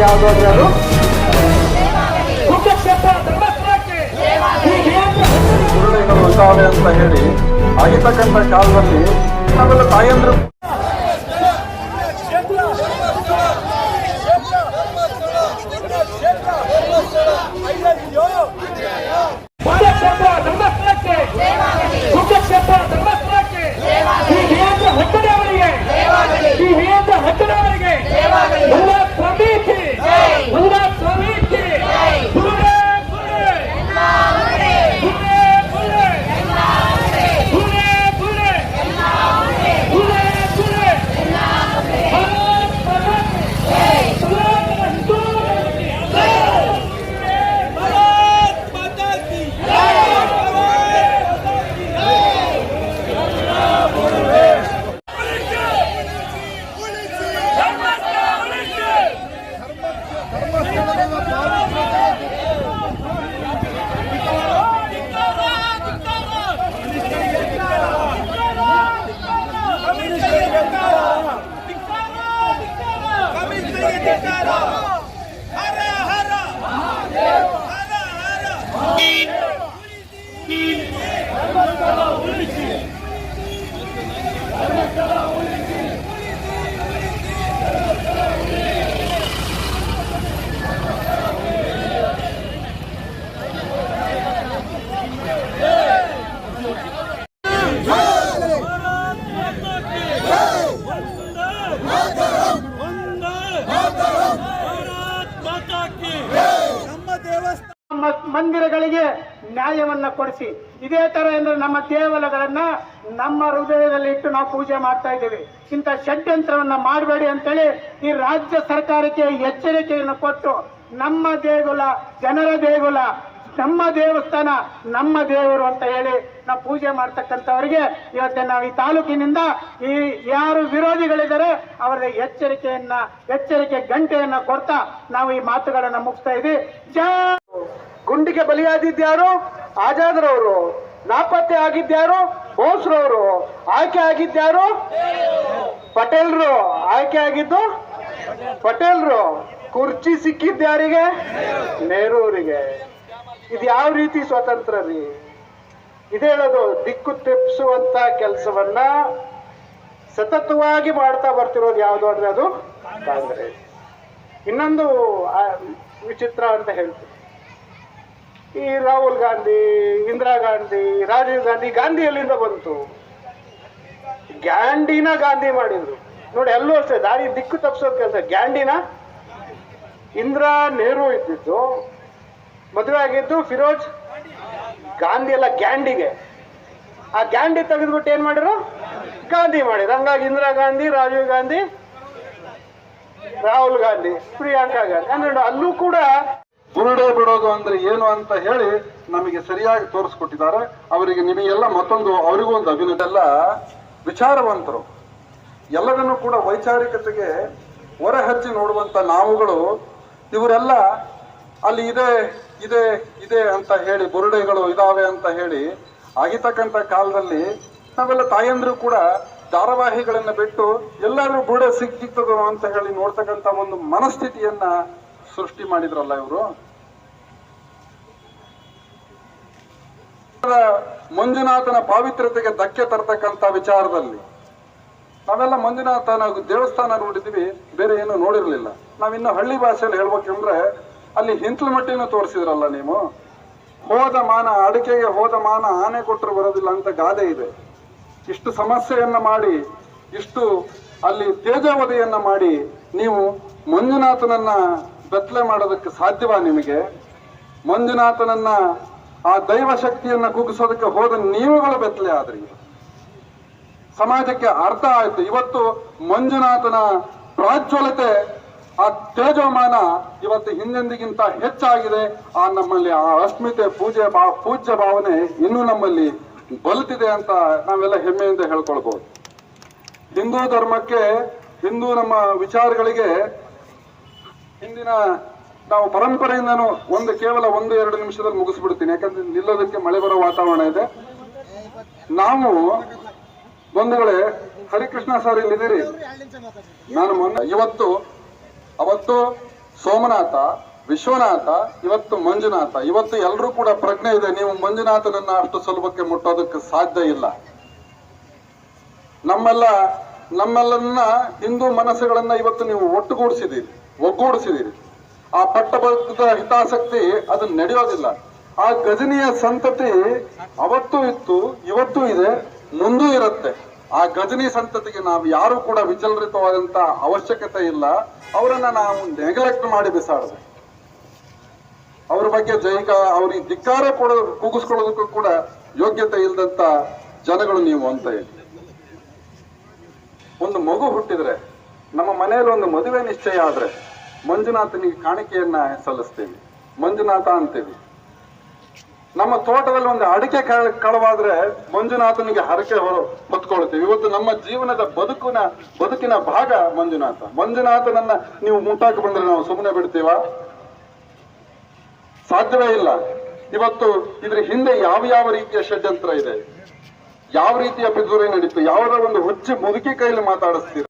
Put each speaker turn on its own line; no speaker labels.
ಯಾವುದಾದ್ರು ಗುರುವಿನ ಅಂತ ಹೇಳಿ ಆಗಿರ್ತಕ್ಕಂಥ ಕಾಲದಲ್ಲಿ ನಾವೆಲ್ಲ ತಾಯಂದ್ರು
Bye. ಮಂದಿರಗಳಿಗೆ ನ್ಯಾಯವನ್ನ ಕೊಡಿಸಿ. ಇದೇ ತರ ಅಂದ್ರೆ ನಮ್ಮ ದೇವಾಲಯಗಳನ್ನು ನಮ್ಮ ಹೃದಯದಲ್ಲಿ ಇಟ್ಟು ನಾವು ಪೂಜೆ ಮಾಡ್ತಾ ಇದ್ದೇವೆ. ಇಂಥ ಷಡ್ಯಂತ್ರವನ್ನ ಮಾಡಬೇಡಿ ಅಂತೇಳಿ ಈ ರಾಜ್ಯ ಸರ್ಕಾರಕ್ಕೆ ಎಚ್ಚರಿಕೆಯನ್ನು ಕೊಟ್ಟು ನಮ್ಮ ದೇಗುಲ, ಜನರ ದೇಗುಲ, ನಮ್ಮ ದೇವಸ್ಥಾನ, ನಮ್ಮ ದೇವರು ಅಂತ ಹೇಳಿ ನಾವು ಪೂಜೆ ಮಾಡ್ತಕ್ಕಂಥವರಿಗೆ ಇವತ್ತೆ ನಾವು ಈ ತಾಲೂಕಿನಿಂದ ಈ ಯಾರು ವಿರೋಧಿಗಳಿದ್ದಾರೆ ಅವರ ಎಚ್ಚರಿಕೆಯನ್ನ, ಎಚ್ಚರಿಕೆ ಗಂಟೆಯನ್ನ ಕೊಡ್ತಾ ನಾವು ಈ ಮಾತುಗಳನ್ನ ಮುಗಿಸ್ತಾ ಇದ್ದೀವಿ. ಜೈ ಗುಂಡಿಗೆ ಬಲಿಯಾದಿದ್ಯಾರು ಆಜಾದ್ರವರು. ನಾಪತ್ತೆ ಆಗಿದ್ಯಾರು ಬೋಸ್ರವರು ಆಯ್ಕೆ ಆಗಿದ್ಯಾರು ಪಟೇಲ್ರು. ಆಯ್ಕೆ ಆಗಿದ್ದು? ಪಟೇಲ್ರು. ಕುರ್ಚಿ ಸಿಕ್ಕಿದ್ಯಾರಿಗೆ ನೆಹರೂರಿಗೆ. ಇದು ಯಾವ ರೀತಿ ಸ್ವತಂತ್ರ ರೀ? ಇದು ದಿಕ್ಕು ತೆಪ್ಪಿಸುವಂತ ಕೆಲಸವನ್ನ ಸತತವಾಗಿ ಮಾಡ್ತಾ ಬರ್ತಿರೋದು ಯಾವುದು ಅಂದ್ರೆ ಅದು ಕಾಂಗ್ರೆಸ್. ಇನ್ನೊಂದು ವಿಚಿತ್ರ ಅಂತ ಹೇಳ್ತೀನಿ. ಈ ರಾಹುಲ್ ಗಾಂಧಿ, ಇಂದಿರಾ ಗಾಂಧಿ, ರಾಜೀವ್ ಗಾಂಧಿ ಗಾಂಧಿ ಎಲ್ಲಿಂದ ಬಂತು. ಗ್ಯಾಂಡಿನ ಗಾಂಧಿ ಮಾಡಿದ್ರು. ನೋಡಿ, ಎಲ್ಲೂ ಅಷ್ಟೇ, ದಾರಿ ದಿಕ್ಕು ತಪ್ಪಿಸೋದು ಕೆಲಸ. ಗ್ಯಾಂಡಿನ ಇಂದಿರಾ ನೆಹರು ಇದ್ದಿದ್ದು, ಮದುವೆ ಆಗಿದ್ದು ಫಿರೋಜ್ ಗಾಂಧಿ ಎಲ್ಲ ಗ್ಯಾಂಡಿಗೆ. ಆ ಗ್ಯಾಂಡಿ ತೆಗೆದ್ಬಿಟ್ಟು ಏನ್ ಮಾಡಿದ್ರು? ಗಾಂಧಿ ಮಾಡಿದ್ರು. ಹಂಗಾಗಿ ಇಂದಿರಾ ಗಾಂಧಿ, ರಾಜೀವ್ ಗಾಂಧಿ, ರಾಹುಲ್ ಗಾಂಧಿ, ಪ್ರಿಯಾಂಕಾ ಗಾಂಧಿ. ಅಂದ್ರೆ ಅಲ್ಲೂ ಕೂಡ
ಬುರುಡೆ ಬಿಡೋದು ಅಂದ್ರೆ ಏನು ಅಂತ ಹೇಳಿ ನಮಗೆ ಸರಿಯಾಗಿ ತೋರಿಸ್ಕೊಟ್ಟಿದ್ದಾರೆ. ಅವರಿಗೆ ನಿಮಗೆಲ್ಲ ಮತ್ತೊಂದು ಅವರಿಗೂ ಒಂದು ಅಭಿನಂದನೆ. ಎಲ್ಲ ವಿಚಾರವಂತರು. ಎಲ್ಲರನ್ನೂ ಕೂಡ ವೈಚಾರಿಕತೆಗೆ ಹೊರಹಚ್ಚಿ ನೋಡುವಂತ ನಾವುಗಳು, ಇವರೆಲ್ಲ ಅಲ್ಲಿ ಇದೆ ಇದೆ ಇದೆ ಅಂತ ಹೇಳಿ, ಬುರುಡೆಗಳು ಇದಾವೆ ಅಂತ ಹೇಳಿ ಆಗಿರ್ತಕ್ಕಂಥ ಕಾಲದಲ್ಲಿ ನಾವೆಲ್ಲ ತಾಯಂದ್ರು ಕೂಡ ಧಾರಾವಾಹಿಗಳನ್ನು ಬಿಟ್ಟು ಎಲ್ಲರೂ ಬುರುಡೆ ಸಿಕ್ಕಿತ್ತದೋ ಅಂತ ಹೇಳಿ ನೋಡ್ತಕ್ಕಂಥ ಒಂದು ಮನಸ್ಥಿತಿಯನ್ನ ಸೃಷ್ಟಿ ಮಾಡಿದ್ರಲ್ಲ ಇವರು? ಮಂಜುನಾಥನ ಪಾವಿತ್ರ್ಯತೆಗೆ ಧಕ್ಕೆ ತರ್ತಕ್ಕಂಥ ವಿಚಾರದಲ್ಲಿ. ನಾವೆಲ್ಲ ಮಂಜುನಾಥನ ದೇವಸ್ಥಾನ ನೋಡಿದ್ವಿ ಬೇರೆ ಏನು ನೋಡಿರ್ಲಿಲ್ಲ. ನಾವಿನ್ನು ಹಳ್ಳಿ ಭಾಷೆಯಲ್ಲಿ ಹೇಳ್ಬೇಕಂದ್ರೆ ಅಲ್ಲಿ ಹಿಂತ್ಲ ಮಟ್ಟಿನ ತೋರಿಸಿದ್ರಲ್ಲ ನೀವು? ಹೋದ ಮಾನ, ಅಡಿಕೆಗೆ ಹೋದ ಮಾನ ಆನೆ ಕೊಟ್ಟರು ಬರೋದಿಲ್ಲ ಅಂತ ಗಾದೆ ಇದೆ. ಇಷ್ಟು ಸಮಸ್ಯೆಯನ್ನ ಮಾಡಿ, ಇಷ್ಟು ಅಲ್ಲಿ ತೇಜಾವಧಿಯನ್ನ ಮಾಡಿ ನೀವು ಮಂಜುನಾಥನನ್ನ ಬೆತ್ತಲೆ ಮಾಡೋದಕ್ಕೆ ಸಾಧ್ಯವಾ ನಿಮಗೆ? ಮಂಜುನಾಥನನ್ನ ಆ ದೈವ ಶಕ್ತಿಯನ್ನ ಕುಗ್ಗಿಸೋದಕ್ಕೆ ಹೋದ ನೀವುಗಳು ಬೆತ್ತಲೆ ಆದ್ರಿ. ಸಮಾಜಕ್ಕೆ ಅರ್ಥ ಆಯ್ತು. ಇವತ್ತು ಮಂಜುನಾಥನ ಪ್ರಾಜ್ವಲತೆ, ಆ ತೇಜೋಮಾನ ಇವತ್ತು ಹಿಂದೆಂದಿಗಿಂತ ಹೆಚ್ಚಾಗಿದೆ. ಆ ನಮ್ಮಲ್ಲಿ ಆ ಅಸ್ಮಿತೆ ಪೂಜೆ ಪೂಜ್ಯ ಭಾವನೆ ಇನ್ನೂ ನಮ್ಮಲ್ಲಿ ಬಲುತಿದೆ ಅಂತ ನಾವೆಲ್ಲ ಹೆಮ್ಮೆಯಿಂದ ಹೇಳ್ಕೊಳ್ಬಹುದು ಹಿಂದೂ ಧರ್ಮಕ್ಕೆ, ಹಿಂದೂ ನಮ್ಮ ವಿಚಾರಗಳಿಗೆ ಹಿಂದಿನ ನಾವು ಪರಂಪರೆಯಿಂದನೂ ಒಂದು ಕೇವಲ ಒಂದು ಎರಡು ನಿಮಿಷದಲ್ಲಿ ಮುಗಿಸ್ಬಿಡ್ತೀನಿ. ಯಾಕಂದ್ರೆ ನಿಲ್ಲೋದಕ್ಕೆ ಮಳೆ ಬರೋ ವಾತಾವರಣ ಇದೆ. ನಾವು ಬಂಧುಗಳೇ ಹರಿಕೃಷ್ಣ ಸರ್ ಇಲ್ಲಿದ್ದೀರಿ. ನಾನು ಮೊನ್ನೆ ಇವತ್ತು, ಅವತ್ತು ಸೋಮನಾಥ, ವಿಶ್ವನಾಥ, ಇವತ್ತು ಮಂಜುನಾಥ, ಇವತ್ತು ಎಲ್ಲರೂ ಕೂಡ ಪ್ರಜ್ಞೆ ಇದೆ. ನೀವು ಮಂಜುನಾಥನನ್ನ ಅಷ್ಟು ಸುಲಭಕ್ಕೆ ಮುಟ್ಟೋದಕ್ಕೆ ಸಾಧ್ಯ ಇಲ್ಲ. ನಮ್ಮೆಲ್ಲ ನಮ್ಮೆಲ್ಲನ್ನ ಹಿಂದೂ ಮನಸ್ಸುಗಳನ್ನ ಇವತ್ತು ನೀವು ಒಟ್ಟುಗೂಡಿಸಿದ್ದೀರಿ. ಒಗ್ಗೂಡಿಸಿದ್ದೀರಿ. ಆ ಪಟ್ಟಭದ್ರದ ಹಿತಾಸಕ್ತಿ ಅದು ನಡೆಯೋದಿಲ್ಲ. ಆ ಗಜನಿಯ ಸಂತತಿ ಅವತ್ತು ಇತ್ತು, ಇವತ್ತು ಇದೆ, ಮುಂದೂ ಇರುತ್ತೆ. ಆ ಗಜನಿ ಸಂತತಿಗೆ ನಾವು ಯಾರು ಕೂಡ ವಿಚಲರಿತವಾದಂತ ಅವಶ್ಯಕತೆ ಇಲ್ಲ. ಅವರನ್ನ ನಾವು ನೆಗ್ಲೆಕ್ಟ್ ಮಾಡಿ ಬಿಸಾಡಿದೆ. ಅವ್ರ ಬಗ್ಗೆ ಜೈಕ ಅವ್ರಿಗೆ ಧಿಕ್ಕಾರ ಕೊಡೋದು ಕೂಗಿಸ್ಕೊಳ್ಳೋದಕ್ಕೂ ಕೂಡ ಯೋಗ್ಯತೆ ಇಲ್ಲದಂತ ಜನಗಳು ನೀವು ಅಂತ ಹೇಳಿ. ಒಂದು ಮಗು ಹುಟ್ಟಿದ್ರೆ, ನಮ್ಮ ಮನೆಯಲ್ಲಿ ಒಂದು ಮದುವೆ ನಿಶ್ಚಯ ಆದ್ರೆ ಮಂಜುನಾಥನಿಗೆ ಕಾಣಿಕೆಯನ್ನ ಸಲ್ಲಿಸ್ತೇವೆ. ಮಂಜುನಾಥ ಅಂತೇವೆ. ನಮ್ಮ ತೋಟದಲ್ಲಿ ಒಂದು ಅಡಿಕೆ ಕಳ- ಕಳವಾದ್ರೆ ಮಂಜುನಾಥನಿಗೆ ಹರಕೆ ಹೊರ- ಹೊತ್ಕೊಳ್ತೀವಿ. ಇವತ್ತು ನಮ್ಮ ಜೀವನದ ಬದುಕಿನ ಬದುಕಿನ ಭಾಗ ಮಂಜುನಾಥ. ಮಂಜುನಾಥನನ್ನ ನೀವು ಮುಟ್ಟಾಕ ಬಂದ್ರೆ ನಾವು ಸುಮ್ಮನೆ ಬಿಡ್ತೀವಾ? ಸಾಧ್ಯವೇ ಇಲ್ಲ. ಇವತ್ತು ಇದ್ರ ಹಿಂದೆ ಯಾವ ಯಾವ ರೀತಿಯ ಷಡ್ಯಂತ್ರ ಇದೆ? ಯಾವ ರೀತಿಯ ಪಿತೂರಿ ನಡೀತು? ಯಾವ್ದೋ ಒಂದು ಹುಚ್ಚು ಮುದುಕಿ ಕೈಲಿ ಮಾತಾಡಿಸ್ತೀರ?